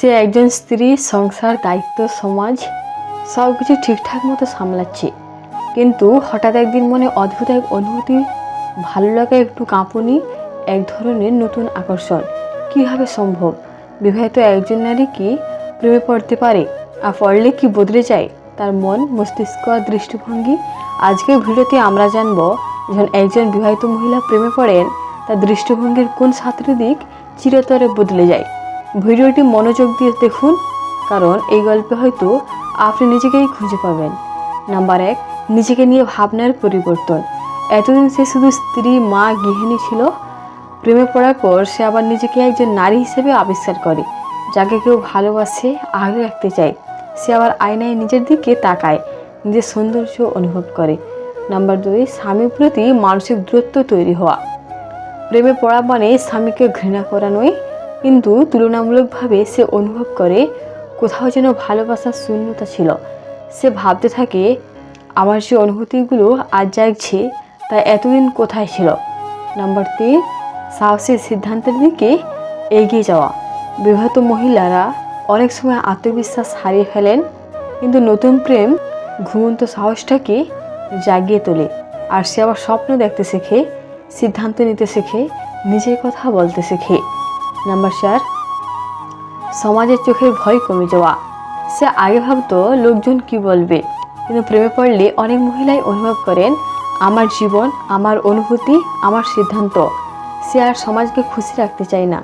সে একজন স্ত্রী, সংসার, দায়িত্ব, সমাজ সব কিছু ঠিকঠাক মতো সামলাচ্ছে। কিন্তু হঠাৎ একদিন মনে অদ্ভুত এক অনুভূতি, ভালো লাগা একটু কাঁপুনি, এক ধরনের নতুন আকর্ষণ। কীভাবে সম্ভব? বিবাহিত একজন নারী কি প্রেমে পড়তে পারে? আর পড়লে কি বদলে যায়? তার মন, মস্তিষ্ক আর দৃষ্টিভঙ্গি। আজকের ভিডিওতে আমরা জানব, যখন একজন বিবাহিত মহিলা প্রেমে পড়েন, তার দৃষ্টিভঙ্গির কোন সাতটি দিক চিরতরে বদলে যায়। ভিডিওটি মনোযোগ দিয়ে দেখুন, কারণ এই গল্পে হয়তো আপনি নিজেকেই খুঁজে পাবেন। নাম্বার এক, নিজেকে নিয়ে ভাবনার পরিবর্তন। এতদিন সে শুধু স্ত্রী, মা, গৃহিণী ছিল। প্রেমে পড়ার পর সে আবার নিজেকে একজন নারী হিসেবে আবিষ্কার করে, যাকে কেউ ভালোবাসে আগলে রাখতে চায়। সে আবার আয়নায় নিজের দিকে তাকায়, নিজের সৌন্দর্য অনুভব করে। নাম্বার দুই, স্বামীর প্রতি মানসিক দূরত্ব তৈরি হওয়া। প্রেমে পড়া মানে স্বামীকে ঘৃণা করা নয় কিন্তু তুলনামূলকভাবে সে অনুভব করে কোথাও যেন ভালোবাসার শূন্যতা ছিল। সে ভাবতে থাকে, আমার যে অনুভূতিগুলো আজ জাগছে তা এতদিন কোথায় ছিল? নাম্বার তিন, সাহসের সিদ্ধান্তের দিকে এগিয়ে যাওয়া। বিবাহিত মহিলারা অনেক সময় আত্মবিশ্বাস হারিয়ে ফেলেন, কিন্তু নতুন প্রেম ঘুমন্ত সাহসটাকে জাগিয়ে তোলে। আর সে আবার স্বপ্ন দেখতে শেখে, সিদ্ধান্ত নিতে শেখে, নিজের কথা বলতে শেখে। নাম্বার চার, সমাজের চোখের ভয় কমে যাওয়া। সে আগে ভাবতো, লোকজন কি বলবে? কিন্তু প্রেমে পড়লে অনেক মহিলাই অনুভব করেন, আমার জীবন, আমার অনুভূতি, আমার সিদ্ধান্ত। সে আর সমাজকে খুশি রাখতে চায় না।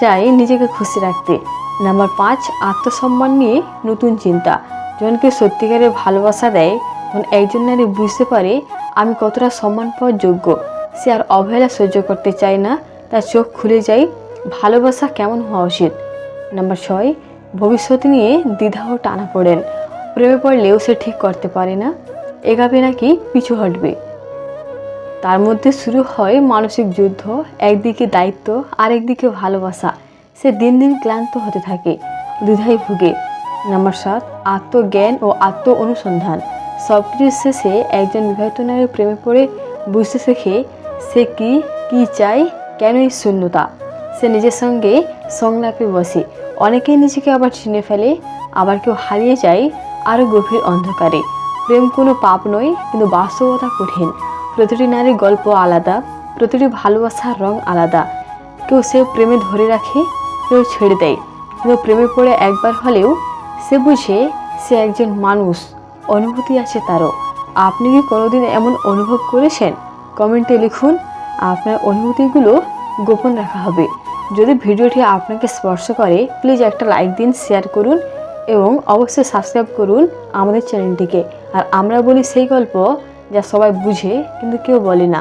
চাই নিজেকে খুশি রাখতে। নাম্বার পাঁচ, আত্মসম্মান নিয়ে নতুন চিন্তা। জনকে সত্যিকারের ভালোবাসা দেয়, তখন একজন নারী বুঝতে পারে, আমি কতটা সম্মান পাওয়ার যোগ্য। সে আর অবহেলা সহ্য করতে চায় না, তার চোখ খুলে যায় ভালোবাসা কেমন হওয়া উচিত? নাম্বার ছয়, ভবিষ্যৎ নিয়ে দ্বিধা ও টানা পড়েন। প্রেমে পড়লেও সে ঠিক করতে পারে না। এগাবে নাকি পিছু হটবে। তার মধ্যে শুরু হয় মানসিক যুদ্ধ, একদিকে দায়িত্ব, আরেকদিকে ভালোবাসা। সে দিন দিন ক্লান্ত হতে থাকে, দ্বিধায় ভুগে। নাম্বার সাত, আত্মজ্ঞান ও আত্ম অনুসন্ধান সব কিছুর শেষে একজন বিবাহিত নারীর প্রেমে পড়ে বুঝতে শেখে সে কি কি চায় কেন এই শূন্যতা। সে নিজের সঙ্গে সংলাপে বসে। অনেকেই নিজেকে আবার চিনে ফেলে, আবার কেউ হারিয়ে যায় আরও গভীর অন্ধকারে। প্রেম কোনো পাপ নয়, কিন্তু বাস্তবতা কঠিন। প্রতিটি নারীর গল্প আলাদা, প্রতিটি ভালোবাসার রং আলাদা। কেউ সে প্রেমে ধরে রাখে, কেউ ছেড়ে দেয়। কিন্তু প্রেমে পড়ে একবার হলেও সে বুঝে সে একজন মানুষ, অনুভূতি আছে তারও। আপনি কি কোনোদিন এমন অনুভব করেছেন? কমেন্টে লিখুন, আপনার অনুভূতিগুলো গোপন রাখা হবে। যদি ভিডিওটি আপনাকে স্পর্শ করে প্লিজ একটা লাইক দিন শেয়ার করুন এবং অবশ্যই সাবস্ক্রাইব করুন আমাদের চ্যানেলটিকে আর আমরা বলি সেই গল্প যা সবাই বুঝে কিন্তু কেউ বলে না।